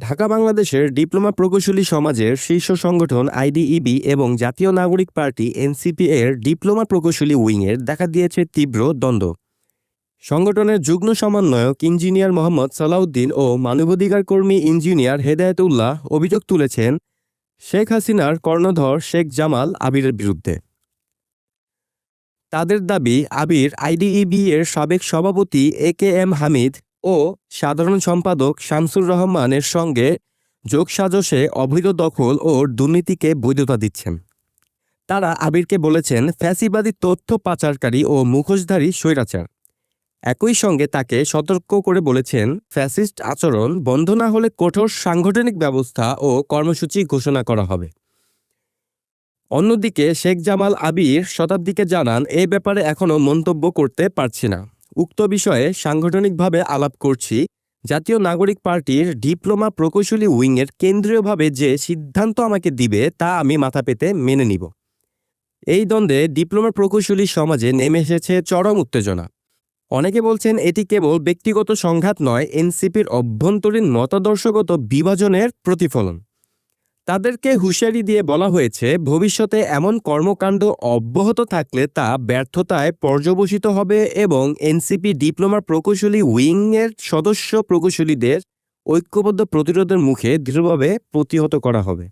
ঢাকা বাংলাদেশের ডিপ্লোমা প্রকৌশলী সমাজের শীর্ষ সংগঠন আইডিইবি এবং জাতীয় নাগরিক পার্টি এনসিপি এর ডিপ্লোমা প্রকৌশলী উইংয়ের দেখা দিয়েছে তীব্র দ্বন্দ্ব। সংগঠনের যুগ্ম সমন্বয়ক ইঞ্জিনিয়ার মোহাম্মদ সালাউদ্দিন ও মানবাধিকার কর্মী ইঞ্জিনিয়ার হেদায়েতুল্লাহ অভিযোগ তুলেছেন, শেখ হাসিনার কর্ণধর শেখ জামাল আবিরের বিরুদ্ধে। তাদের দাবি, আবির আইডিইবি এর সাবেক সভাপতি এ কে এম হামিদ ও সাধারণ সম্পাদক শামসুর রহমানের সঙ্গে যোগসাজশে অবৈধ দখল ও দুর্নীতিকে বৈধতা দিচ্ছেন। তারা আবিরকে বলেছেন, ফ্যাসিবাদী তথ্য পাচারকারী ও মুখোশধারী স্বৈরাচার। একই সঙ্গে তাকে সতর্ক করে বলেছেন, ফ্যাসিস্ট আচরণ বন্ধ না হলে কঠোর সাংগঠনিক ব্যবস্থা ও কর্মসূচি ঘোষণা করা হবে। অন্যদিকে শেখ জামাল আবির শতাব্দীকে জানান, এ ব্যাপারে এখনও মন্তব্য করতে পারছি না। উক্ত বিষয়ে সাংগঠনিকভাবে আলাপ করছি। জাতীয় নাগরিক পার্টির ডিপ্লোমা প্রকৌশলী উইংয়ের কেন্দ্রীয়ভাবে যে সিদ্ধান্ত আমাকে দিবে তা আমি মাথা পেতে মেনে নিব। এই দ্বন্দ্বে ডিপ্লোমা প্রকৌশলী সমাজে নেমে এসেছে চরম উত্তেজনা। অনেকে বলছেন এটি কেবল ব্যক্তিগত সংঘাত নয়, এনসিপির অভ্যন্তরীণ মতাদর্শগত বিভাজনের প্রতিফলন। তাদেরকে হুঁশিয়ারি দিয়ে বলা হয়েছে, ভবিষ্যতে এমন কর্মকাণ্ড অব্যাহত থাকলে তা ব্যর্থতায় পর্যবসিত হবে এবং এনসিপি ডিপ্লোমা প্রকৌশলী উইংয়ের সদস্য প্রকৌশলীদের ঐক্যবদ্ধ প্রতিরোধের মুখে দৃঢ়ভাবে প্রতিহত করা হবে।